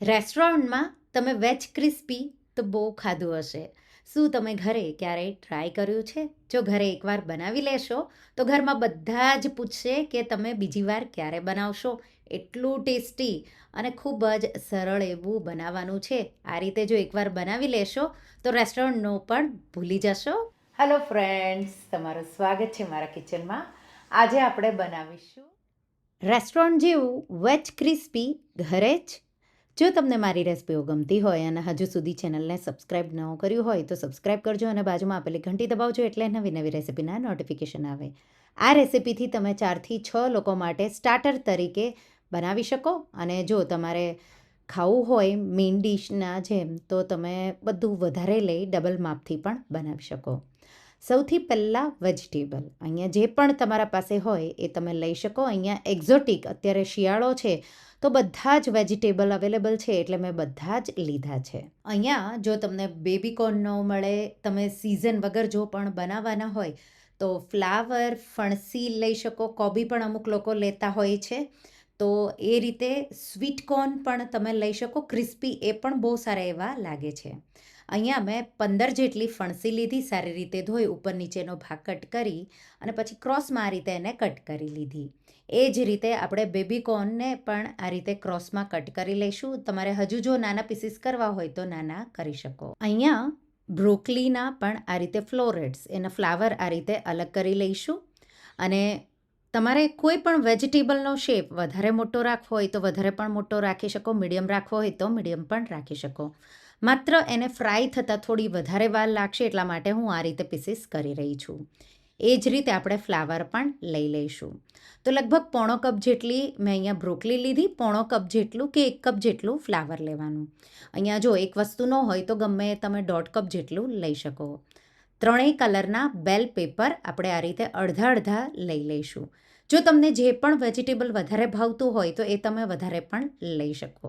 રેસ્ટોરન્ટમાં તમે veg crispy તો બહુ ખાધું હશે. શું તમે ઘરે ક્યારેય ટ્રાય કર્યું છે? જો ઘરે એકવાર બનાવી લેશો તો ઘરમાં બધા જ પૂછશે કે તમે બીજી વાર ક્યારે બનાવશો. એટલું ટેસ્ટી અને ખૂબ જ સરળ એવું બનાવવાનું છે. આ રીતે જો એકવાર બનાવી લેશો તો રેસ્ટોરન્ટનો પણ ભૂલી જશો. હેલો ફ્રેન્ડ્સ તમારું સ્વાગત છે મારા કિચનમાં. આજે આપણે બનાવીશું રેસ્ટોરન્ટ જેવું વેજ ક્રિસ્પી ઘરે જ જો તમને મારી રેસિપીઓ ગમતી હોય અને હજુ સુધી ચેનલને સબસ્ક્રાઇબ ન કર્યું હોય તો સબસ્ક્રાઇબ કરજો અને બાજુમાં આપેલી ઘંટી દબાવજો એટલે નવી નવી રેસિપીના નોટિફિકેશન આવે. આ રેસિપીથી તમે ચારથી છ લોકો માટે સ્ટાર્ટર તરીકે બનાવી શકો અને જો તમારે ખાવું હોય મેઇન ડિશના જેમ, તો તમે બધું વધારે લઈ ડબલ માપથી પણ બનાવી શકો. સૌથી પહેલાં વેજીટેબલ અહીંયા જે પણ તમારા પાસે હોય એ તમે લઈ શકો. અહીંયા એક્ઝોટિક અત્યારે શિયાળો છે તો બધા જ વેજીટેબલ અવેલેબલ છે એટલે મેં બધા જ લીધા છે. અહીંયા જો તમને બેબીકોર્ન ન મળે, તમે સિઝન વગર જો પણ બનાવવાના હોય, તો ફ્લાવર ફણસી લઈ શકો, કોબી પણ અમુક લોકો લેતા હોય છે. તો એ રીતે સ્વીટ કોર્ન પણ તમે લઈ શકો ક્રિસ્પી એ પણ બહુ સારા એવા લાગે છે. અહીંયા મેં પંદર જેટલી ફણસી લીધી, સારી રીતે ધોઈ, ઉપર નીચેનો ભાગ કટ કરી અને પછી ક્રોસમાં આ રીતે એને કટ કરી લીધી. એ જ રીતે આપણે બેબીકોર્નને પણ આ રીતે ક્રોસમાં કટ કરી લઈશું. તમારે હજુ જો નાના પીસીસ કરવા હોય તો નાના કરી શકો. અહીંયા બ્રોકલીના પણ આ રીતે ફ્લોરેટ્સ એના ફ્લાવર આ રીતે અલગ કરી લઈશું. અને તમારે કોઈ પણ વેજીટેબલનો શેપ વધારે મોટો રાખવો હોય તો વધારે પણ મોટો રાખી શકો, મીડિયમ રાખવો હોય તો મીડિયમ પણ રાખી શકો. માત્ર એને ફ્રાય થતાં થોડી વધારે વાર લાગશે એટલા માટે હું આ રીતે પીસીસ કરી રહી છું. એ જ રીતે આપણે ફ્લાવર પણ લઈ લઈશું. તો લગભગ પોણો કપ જેટલી મેં અહીંયા બ્રોકલી લીધી, પોણો કપ જેટલું કે એક કપ જેટલું ફ્લાવર લેવાનું. અહીંયા જો એક વસ્તુ ન હોય તો ગમે તમે દોઢ કપ જેટલું લઈ શકો. ત્રણેય કલરના બેલ પેપર આપણે આ રીતે અડધા અડધા લઈ લઈશું. જો તમને જે પણ વેજીટેબલ વધારે ભાવતું હોય તો એ તમે વધારે પણ લઈ શકો.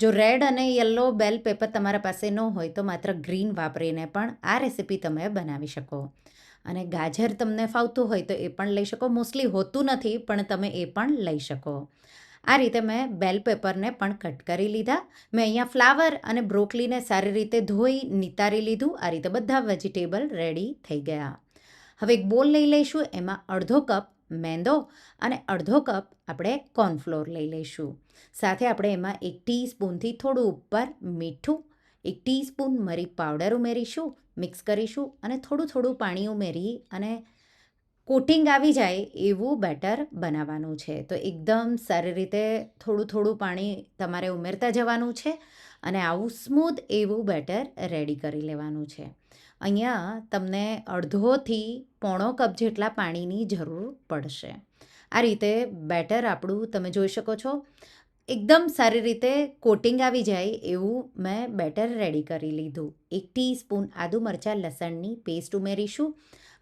જો રેડ અને યલો બેલ પેપર તમારા પાસે ન હોય તો માત્ર ગ્રીન વાપરીને પણ આ રેસીપી તમે બનાવી શકો. અને ગાજર તમને ફાવતું હોય તો એ પણ લઈ શકો. મોસ્ટલી હોતું નથી, પણ તમે એ પણ લઈ શકો. આ રીતે મેં બેલ પેપરને પણ કટ કરી લીધા. મેં અહીંયા ફ્લાવર અને બ્રોકલીને સારી રીતે ધોઈ, નિતારી લીધું. આ રીતે બધા વેજીટેબલ રેડી થઈ ગયા. હવે એક બોલ લઈ લઈશું, એમાં અડધો કપ મેંદો અને અડધો કપ આપણે કોર્નફ્લોર લઈ લઈશું. સાથે આપણે એમાં એક ટીસ્પૂનથી થોડું ઉપર મીઠું, એક ટીસ્પૂન મરી પાવડર ઉમેરીશું. મિક્સ કરીશું અને થોડું થોડું પાણી ઉમેરી અને કોટિંગ આવી જાય એવું બેટર બનાવવાનું છે. તો એકદમ સારી રીતે થોડું થોડું પાણી તમારે ઉમેરતા જવાનું છે અને આવું સ્મૂધ એવું બેટર રેડી કરી લેવાનું છે. અહીંયા તમને અડધોથી પોણો કપ જેટલા પાણીની જરૂર પડશે. આ રીતે બેટર આપણું તમે જોઈ શકો છો એકદમ સારી રીતે કોટિંગ આવી જાય એવું મેં બેટર રેડી કરી લીધું. એક ટીસ્પૂન આદુ મરચાં લસણની પેસ્ટ ઉમેરીશું.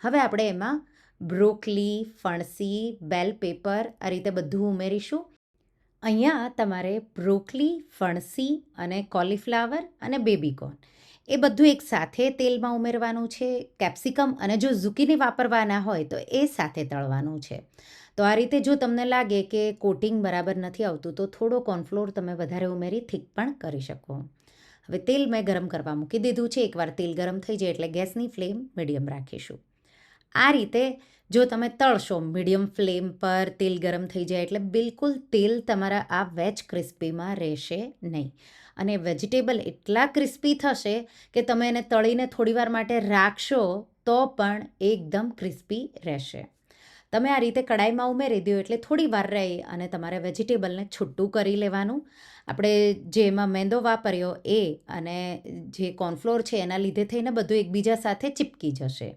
હવે આપણે એમાં બ્રોકલી, ફણસી, બેલ પેપર આ રીતે બધું ઉમેરીશું. અહીંયા તમારે બ્રોકલી, ફણસી અને કોલીફ્લાવર અને બેબીકોર્ન એ બધું એક સાથે તેલમાં ઉમેરવાનું છે, કેપ્સિકમ અને જો ઝુકીની વાપરવાના હોય તો એ સાથે તળવાનું છે. તો આ રીતે જો તમને લાગે કે કોટિંગ બરાબર નથી આવતું, તો થોડો કોર્નફ્લોર તમે વધારે ઉમેરી થીક પણ કરી શકો. હવે તેલ મેં ગરમ કરવા મૂકી દીધું છે. એકવાર તેલ ગરમ થઈ જાય એટલે ગેસની ફ્લેમ મીડિયમ રાખીશું. આ રીતે જો તમે તળશો મીડિયમ ફ્લેમ પર તેલ ગરમ થઈ જાય એટલે બિલકુલ તેલ તમારા આ વેજ ક્રિસ્પીમાં રહેશે નહીં. અને વેજીટેબલ એટલા ક્રિસ્પી થશે કે તમે એને તળીને થોડીવાર માટે રાખશો તો પણ એકદમ ક્રિસ્પી રહેશે. તમે આ રીતે કડાઈમાં ઉમેરી દો એટલે થોડી વાર રહી અને તમારે વેજીટેબલને છૂટું કરી લેવાનું. આપણે જેમાં મેંદો વાપર્યો એ અને જે કોર્નફ્લોર છે એના લીધે થઈને બધું એકબીજા સાથે ચીપકી જશે.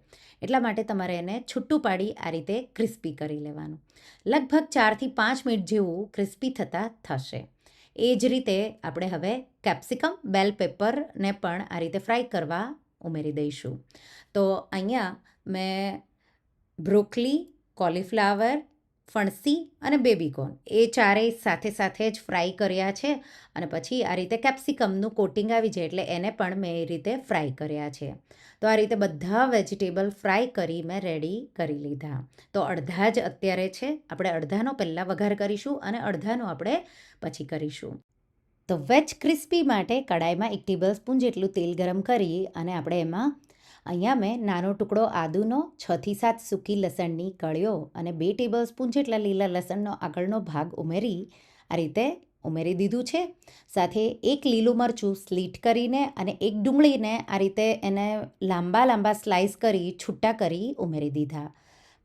એટલા માટે તમારે એને છૂટું પાડી આ રીતે ક્રિસ્પી કરી લેવાનું. લગભગ ચારથી પાંચ મિનિટ જેવું ક્રિસ્પી થતાં થશે. એ જ રીતે આપણે હવે કેપ્સિકમ, બેલ પેપરને પણ આ રીતે ફ્રાય કરવા ઉમેરી દઈશું. તો અહીંયા મેં બ્રોકલી કોલીફ્લાવર, ફણસી અને બેબીકોર્ન એ ચારેય સાથે સાથે જ ફ્રાય કર્યા છે અને પછી આ રીતે કેપ્સિકમનું કોટિંગ આવી જાય એટલે એને પણ મેં એ રીતે ફ્રાય કર્યા છે. તો આ રીતે બધા વેજીટેબલ ફ્રાય કરી મેં રેડી કરી લીધા. તો અડધા જ અત્યારે છે. આપણે અડધાનો પહેલાં વઘાર કરીશું અને અડધાનો આપણે પછી કરીશું. તો વેજ ક્રિસ્પી માટે કડાઈમાં એક ટેબલ સ્પૂન જેટલું તેલ ગરમ કરી અને આપણે એમાં અહીંયા મેં નાનો ટુકડો આદુનો છથી સાત સૂકી લસણની કળીઓ અને બે ટેબલ સ્પૂન જેટલા લીલા લસણનો આગળનો ભાગ ઉમેરી આ રીતે ઉમેરી દીધું છે. સાથે એક લીલું મરચું સ્લીટ કરીને અને એક ડુંગળીને આ રીતે એને લાંબા લાંબા સ્લાઇસ કરી છૂટા કરી ઉમેરી દીધા.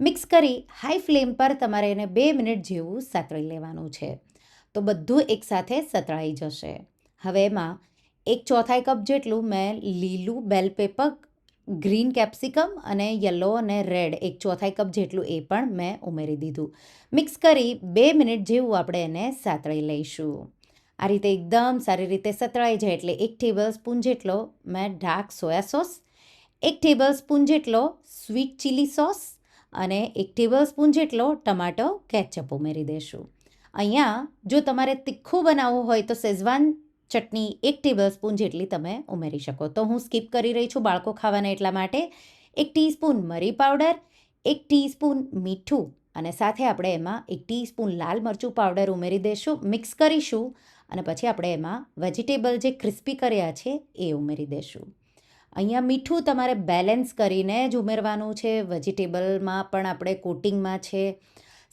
મિક્સ કરી હાઈ ફ્લેમ પર તમારે એને બે મિનિટ જેવું સાતળી લેવાનું છે. તો બધું એકસાથે સતળાઈ જશે. હવે એમાં એક ચોથાઈ કપ જેટલું મેં લીલું બેલ પેપર ગ્રીન કેપ્સિકમ અને યલો અને રેડ, એક ચોથાઈ કપ જેટલું એ પણ મેં ઉમેરી દીધું. મિક્સ કરી બે મિનિટ જેવું આપણે એને સાતળી લઈશું. આ રીતે એકદમ સારી રીતે સતળાઈ જાય એટલે એક ટેબલ સ્પૂન જેટલો મેં ડાર્ક સોયા સોસ, એક ટેબલ સ્પૂન જેટલો સ્વીટ ચીલી સોસ અને એક ટેબલ સ્પૂન જેટલો ટમાટો, કેચઅપ ઉમેરી દઈશું અહીંયા જો તમારે તીખું બનાવવું હોય તો શેઝવાન ચટણી એક ટેબલ સ્પૂન જેટલી તમે ઉમેરી શકો. તો હું સ્કીપ કરી રહી છું બાળકો ખાવાના એટલા માટે. એક ટીસ્પૂન મરી પાવડર, એક ટીસ્પૂન મીઠું અને સાથે આપણે એમાં એક ટીસ્પૂન લાલ મરચું પાવડર ઉમેરી દઈશું મિક્સ કરીશું અને પછી આપણે એમાં વેજીટેબલ જે ક્રિસ્પી કર્યા છે એ ઉમેરી દઈશું અહીંયા મીઠું તમારે બેલેન્સ કરીને જ ઉમેરવાનું છે. વેજીટેબલમાં પણ આપણે કોટિંગમાં છે.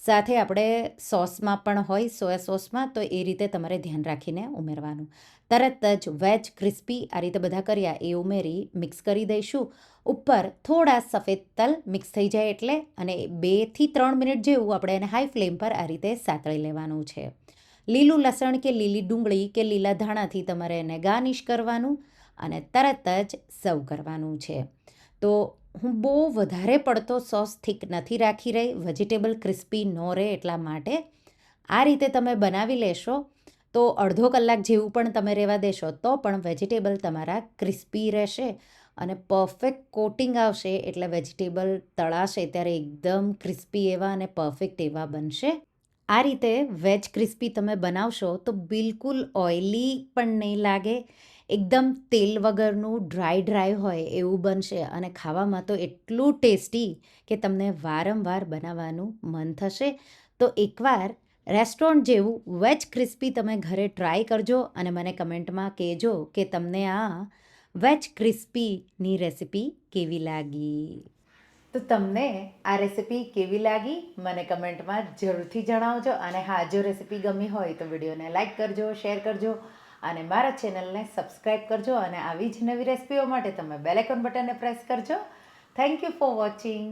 સાથે આપણે સોસમાં પણ હોય, સોયા સોસમાં, તો એ રીતે તમારે ધ્યાન રાખીને ઉમેરવાનું. તરત જ વેજ ક્રિસ્પી આ રીતે બધા કર્યા, એ ઉમેરી મિક્સ કરી દઈશું. ઉપર થોડા સફેદ તલ મિક્સ થઈ જાય એટલે અને બેથી ત્રણ મિનિટ જેવું આપણે એને હાઈ ફ્લેમ પર આ રીતે સાતળી લેવાનું છે. લીલું લસણ કે લીલી ડુંગળી કે લીલા ધાણાથી તમારે એને ગાર્નિશ કરવાનું અને તરત જ સર્વ કરવાનું છે. તો હું બહુ વધારે પડતો સોસ થીક નથી રાખી રહી, વેજીટેબલ ક્રિસ્પી ન રહે એટલા માટે. આ રીતે તમે બનાવી લેશો તો અડધો કલાક જેવું પણ તમે રહેવા દેશો તો પણ વેજીટેબલ તમારા ક્રિસ્પી રહેશે અને પરફેક્ટ કોટિંગ આવશે એટલે વેજીટેબલ તળાશે ત્યારે એકદમ ક્રિસ્પી એવા અને પરફેક્ટ એવા બનશે. આ રીતે વેજ ક્રિસ્પી તમે બનાવશો તો બિલકુલ ઓઇલી પણ નહીં લાગે એકદમ તેલ વગરનું ડ્રાય ડ્રાય હોય એવું બનશે અને ખાવામાં તો એટલું ટેસ્ટી કે તમને વારંવાર બનાવવાનું મન થશે. તો એકવાર રેસ્ટોરન્ટ જેવું વેજ ક્રિસ્પી તમે ઘરે ટ્રાય કરજો અને મને કમેન્ટમાં કહેજો કે તમને આ વેજ ક્રિસ્પીની રેસિપી કેવી લાગી. તો તમને આ રેસિપી કેવી લાગી મને કમેન્ટમાં જરૂરથી જણાવજો અને હા, જો રેસિપી ગમી હોય તો વિડીયોને લાઇક કરજો શેર કરજો અને મારા ચેનલને સબસ્ક્રાઈબ કરજો અને આવી જ નવી રેસિપીઓ માટે તમે બેલેકોન બટનને પ્રેસ કરજો. Thank you for watching